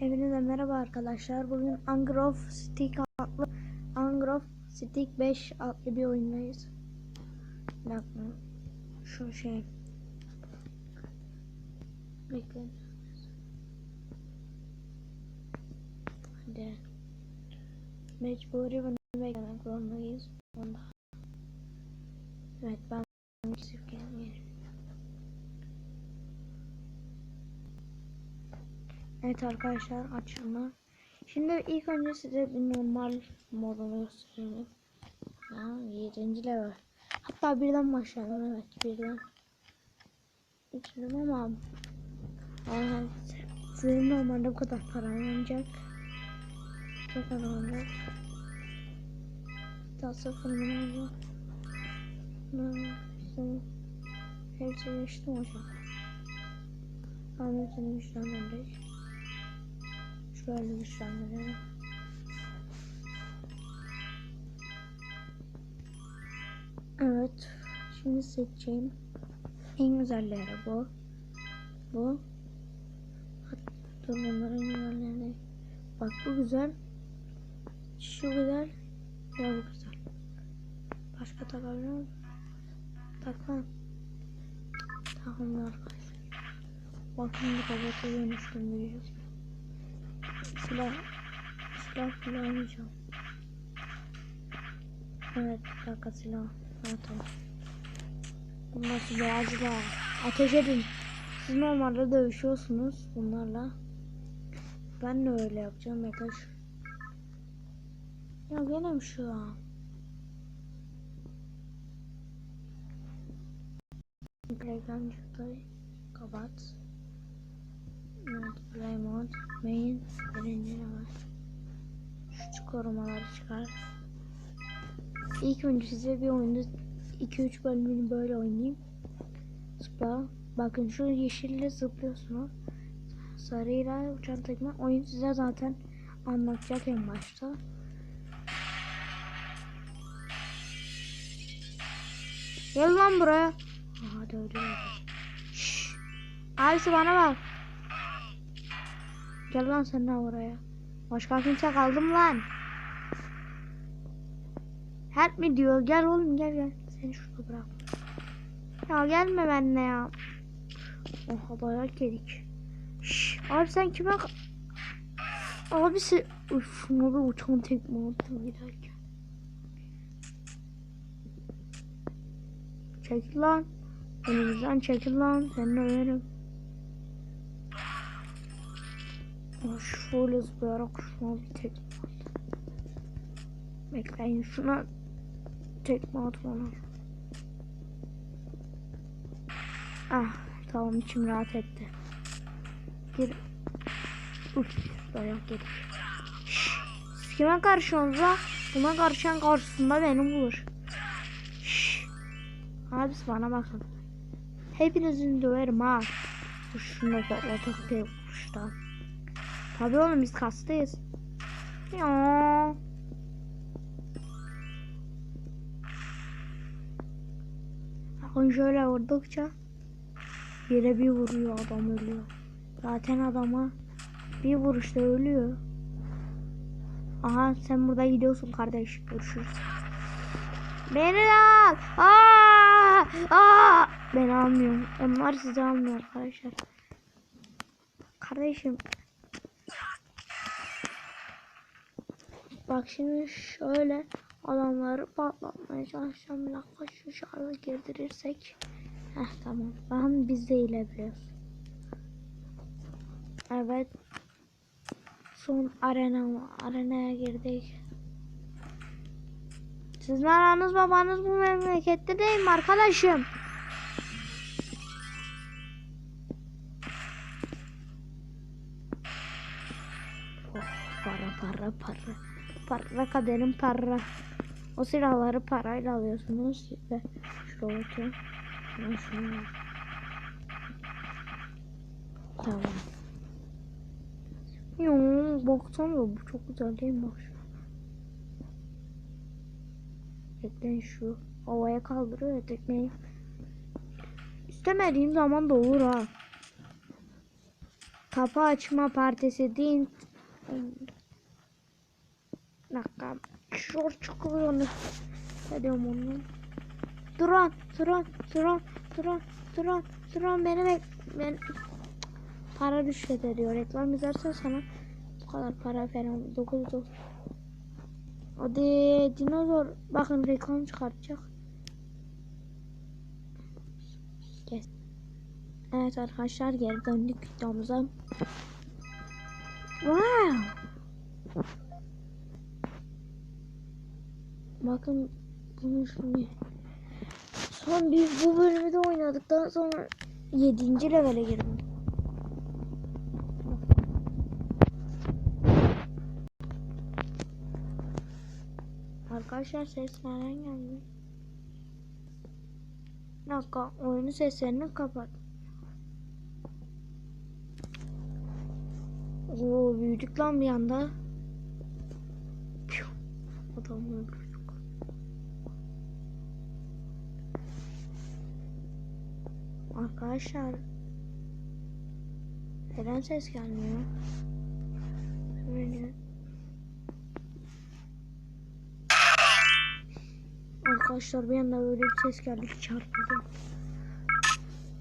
Hepinize merhaba arkadaşlar. Bugün Angrove Stick adlı Angrove Stick 5 adlı bir oyundayız. Dakika. Şu şey. Bekleyin. Hadi. Mecburi bunu beklemek zorundayız. Onda. Evet ben Evet arkadaşlar açılma. Şimdi ilk önce size bir normal modunu gösterelim. Ya 7. level. Hatta birden başlayalım evet birden. Üçlüm ama Aa, sizin normalde bu kadar para olacak. Çok olacak. Hatta sıfır olacak? Hepsi geçtim hocam. Ahmet'in işlemleri. Şöyle işlemleri. Evet. Şimdi seçeceğim. En güzelleri bu. Bu. Dur bunların güzelleri. Bak bu güzel. Şu güzel. Ya bu güzel. Başka takabiliyor muyum? Takmam. Takmam arkadaşlar. Bakın bu robota dönüştüm büyüyüz. Silah Silah almayacağım. Evet bir dakika silah. Ha tamam. Bunlar silahcılar. Ateş edin. Siz normalde dövüşüyorsunuz bunlarla. Ben de öyle yapacağım arkadaş. Ya gene mi şu an? Ekran çıktı. Kapat. Mode, main, birinci var. Şu korumaları çıkar. İlk önce size bir oyunda 2-3 bölümünü böyle oynayayım. Zıpla. Bakın şu yeşille zıplıyorsunuz. Sarıyla uçan tekme. Oyun size zaten anlatacak en başta. Gel lan buraya. Aha dövdü. Şşş. Abisi bana bak. Gel lan sen de buraya. Başka kimse kaldı mı lan? Help mi diyor. Gel oğlum gel gel. Seni şurada bırak. Ya gelme benimle ya. Oha dayak yedik. Şşş. Abi sen kime... Abisi... Uf şuna bir uçan tekme attım giderken. Çekil lan. Önümüzden çekil lan. Seni överim. Şöyle zıplayarak şuna bir tekme at. Bekleyin şuna tekme at bana. Ah tamam içim rahat etti. Bir Uf dayak yedik. Şşş. Siz kime karışıyorsunuz la? Buna karışan karşısında beni bulur. Şşş. Abisi bana bakın. Hepinizin döverim ha. Şunu da patlatak diye vuruştan. Tabii oğlum biz kastayız. Ya. Bakın şöyle vurdukça yere bir vuruyor adam ölüyor. Zaten adama bir vuruşta ölüyor. Aha sen burada gidiyorsun kardeş. Görüşürüz. Beni al. Aa! Aa! Ben almıyorum. Onlar sizi almıyor arkadaşlar. Kardeşim Bak şimdi şöyle adamları patlatmaya çalışacağım. Bir dakika şu şarjı girdirirsek. Heh tamam. Ben biz de ilerliyoruz. Evet. Son arena arenaya girdik. Sizin aranız babanız bu memlekette değil mi arkadaşım? Para kaderim para. O silahları parayla alıyorsunuz ve şu robotu şunu Tamam. Yo, baksana bu çok güzel değil mi? Bak şu. Bekleyin şu havaya kaldırıyor ya tekmeyi. İstemediğim zaman da olur ha. Kapı açma partisi değil. Dakika. Şor çıkıyor onu. Hediyorum onu. Duran, duran, duran, duran, duran, duran beni bek... Ben... Para rüşvet ediyor. Reklam izlersen sana bu kadar para falan. 9 dolar. Hadi dinozor. Bakın reklam çıkartacak. Evet arkadaşlar geri döndük videomuza. Bakın bunu şimdi son bir bu bölümü de oynadıktan sonra 7. levele girdim. Arkadaşlar ses nereden geldi? Bir dakika oyunun seslerini kapat. Oo büyüdük lan bir anda. Piu. Adamı Arkadaşlar neden ses gelmiyor? Şöyle. Arkadaşlar bir anda böyle bir ses geldi ki çarpıldım.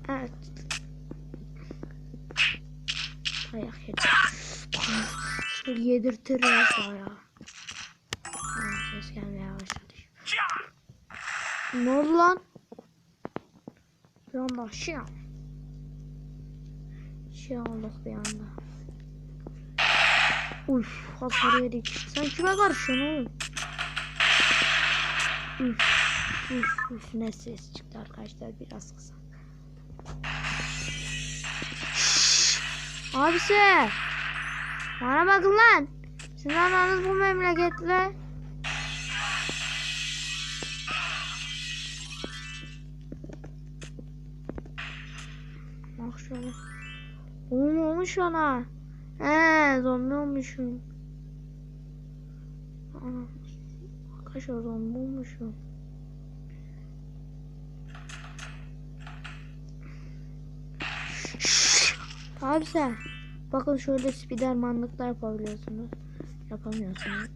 Evet. Ayak yedi. Şöyle yedirtir ya. Ha, ses gelmeye başladı. Ne oldu lan? Bir anda şey Şey olduk bir anda. Uf hasar yedik. Sen kime karışıyorsun oğlum? Üf, üf, üf ne ses çıktı arkadaşlar biraz kısa. Abisi. Bana bakın lan. Sizin ananız bu memleketle. Oğlum olmuş ona. He zombi olmuşum. Ana. Arkadaşlar zombi olmuşum. Abi sen. Bakın şöyle spidermanlıklar yapabiliyorsunuz. Yapamıyorsunuz.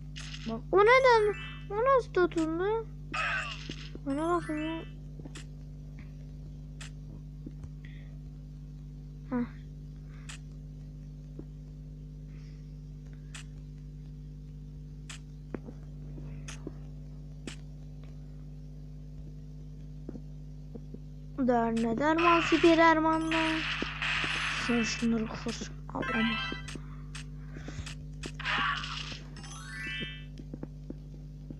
Bak o neden? O nasıl tutundu? Bana bakın ya. Heh. Der ne derman spidermanla. Sen şunları kır. Allah'ım.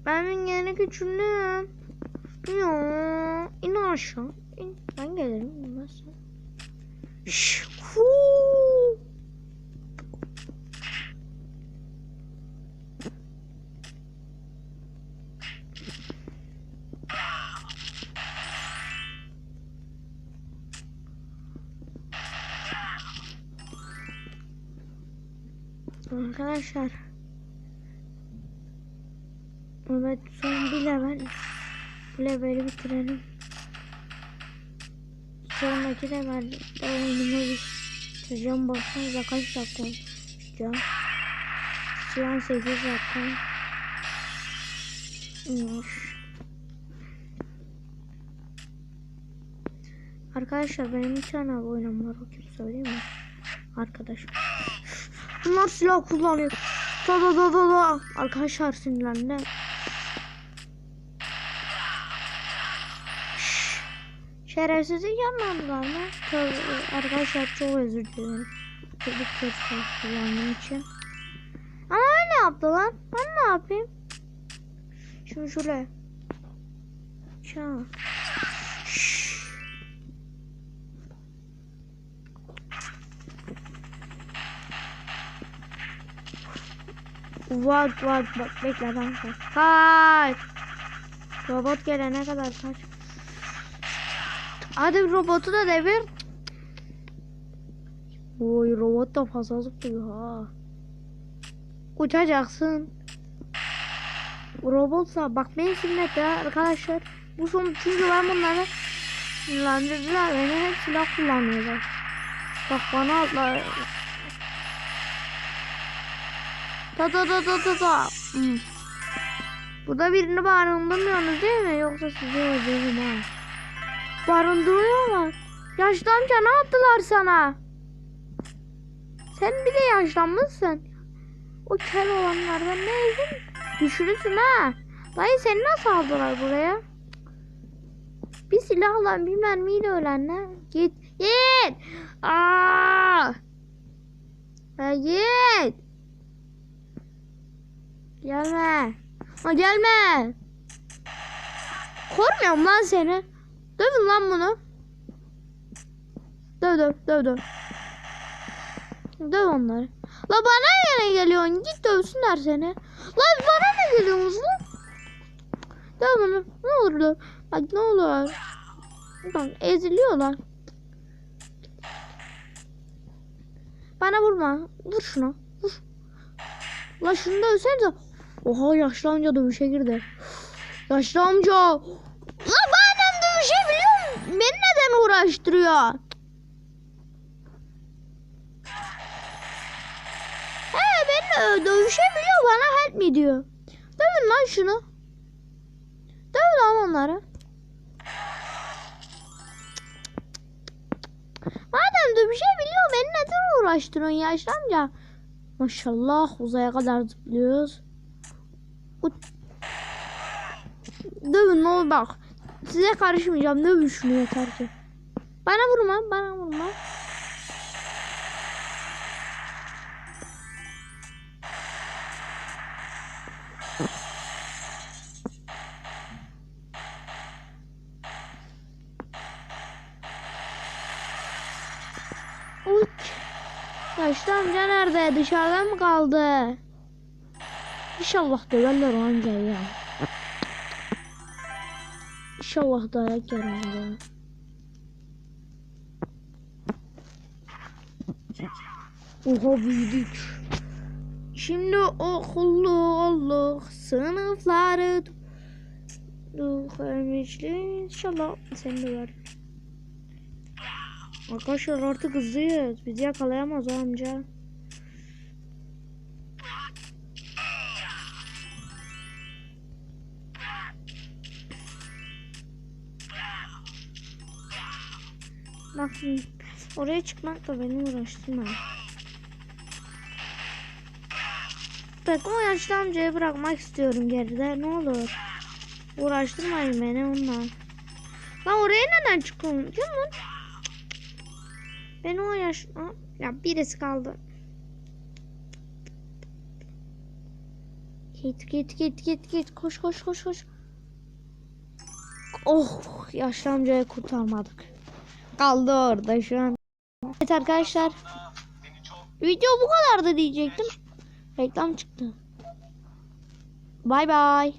Ben yeni küçüldüm. Ya, in aşağı. İn. Ben gelirim. Nasıl? Şşş. Arkadaşlar. Evet son bir level. Bu leveli bitirelim. Sonraki level oyunumu bitireceğim. Baksanıza kaç dakika olacağım. Şu an 8 dakika. Miş. Arkadaşlar benim bir tane oyunum var. O kim söyleyeyim mi? Arkadaşım. Bunlar silah kullanıyor. Da da da da da. Arkadaşlar sinirlendi. Şerefsizlik yapmadılar mı? Tabii, arkadaşlar çok özür dilerim. Çocuk çocuk kullandığım için. Ama öyle yaptı lan. Ben ne yapayım? Şunu şöyle. Çağır. Vak vak bak bekle ben kaç. Kaç. Robot gelene kadar kaç. Hadi robotu da devir. Oy robot da fazla zıplıyor ha. Uçacaksın. Robotsa bakmayın sünnete arkadaşlar. Bu son çünkü ben bunları kullandırdılar. Beni hep silah kullanıyorlar. Bak bana atla Ta ta ta ta ta ta. Hmm. Burada birini barındırmıyorsunuz değil mi? Yoksa sizi öldürürüm ha. Barındırıyorlar. Yaşlı amca ne yaptılar sana? Sen bir de yaşlanmışsın. O kel olanlardan ne izin? Güçlüsün ha. Dayı seni nasıl aldılar buraya? Bir silahla bir mermiyle ölenler. Git. Git. Aa! Ha, git. Gelme. Ha, gelme. Korkmuyorum lan seni. Dövün lan bunu. Döv döv döv döv. Döv onları. La bana yine geliyorsun. Git dövsünler seni. La bana ne geliyorsunuz lan? Döv bunu. Ne olur döv. Bak ne olur. Bak eziliyorlar. Bana vurma. Vur şunu. Vur. La şunu da. Oha yaşlı amca dövüşe girdi. Yaşlı amca. La madem dövüşebiliyor Beni neden uğraştırıyor? He beni dövüşebiliyor bana help mi diyor. Dövün lan şunu. Dövün lan onları. Madem dövüşebiliyor beni neden uğraştırıyorsun yaşlı amca? Maşallah uzaya kadar zıplıyoruz. Dövün ne olur bak. Size karışmayacağım. Dövün şunu yeter ki. Bana vurma, bana vurma. Uç. Yaşlı amca nerede? Dışarıda mı kaldı? İnşallah döverler o amcayı ya. İnşallah dayak yerim ya. Oha büyüdük. Şimdi okullu olduk. Sınıfları Ölmüşlü inşallah seni döver. Arkadaşlar artık hızlıyız. Bizi yakalayamaz amca. Bak şimdi oraya çıkmak da beni uğraştırma. Bak o yaşlı amcayı bırakmak istiyorum geride. Ne olur. Uğraştırmayın beni onunla. Lan oraya neden çıkıyorsun? Kim lan? Ben o yaş... Ya birisi kaldı. Git git git git git. Koş koş koş koş. Oh yaşlı amcayı kurtarmadık. Kaldı orada şu an. Evet arkadaşlar. Video bu kadardı diyecektim. Reklam çıktı. Bay bay.